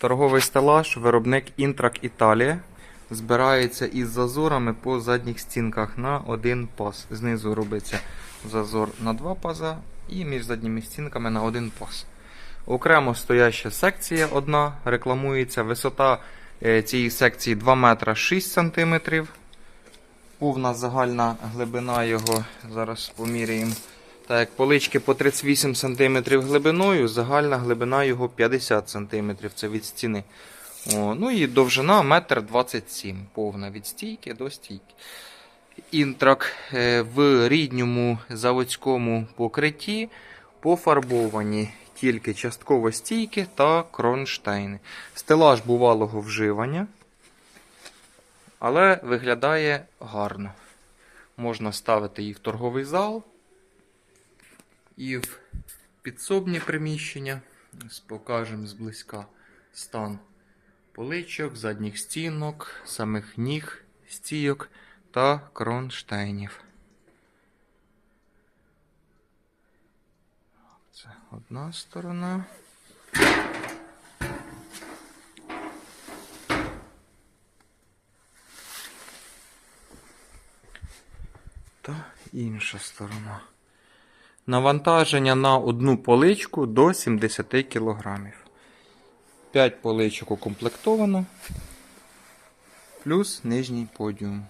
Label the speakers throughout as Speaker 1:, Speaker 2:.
Speaker 1: Торговий стелаж, виробник Інтрак Італія. Збирається із зазорами по задніх стінках на один пас. Знизу робиться зазор на два паза і між задніми стінками на один пас. Окремо стояща секція одна рекламується. Висота е, цієї секції 2 метра 6 сантиметрів. Повна загальна глибина його, зараз поміряємо. Так, полички по 38 см глибиною, загальна глибина його 50 см, це від стіни. О, ну і довжина 1,27 м, повна від стійки до стійки. Інтрак е, в рідньому заводському покритті пофарбовані тільки частково стійки та кронштейни. Стелаж бувалого вживання, але виглядає гарно. Можна ставити і в торговий зал, і в підсобні приміщення. Покажемо зблизька стан поличок, задніх стінок, самих ніг, стійок та кронштейнів. Це одна сторона. Та інша сторона. Навантаження на одну поличку до 70 кг. 5 поличок укомплектовано. Плюс нижній подіум.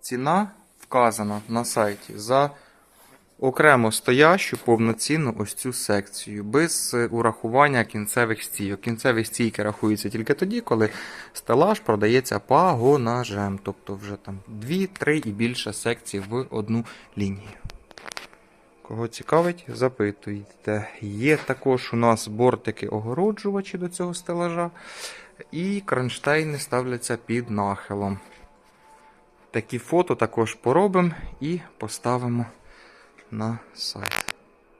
Speaker 1: Ціна вказана на сайті за окремо стоящу повноцінну ось цю секцію, без е, урахування кінцевих стійок. Кінцеві стійки рахуються тільки тоді, коли стелаж продається пагонажем. Тобто вже там 2, 3 і більше секцій в одну лінію. Кого цікавить, запитуйте. Є також у нас бортики огороджувачі до цього стелажа, і кронштейни ставляться під нахилом. Такі фото також поробимо і поставимо на сайт.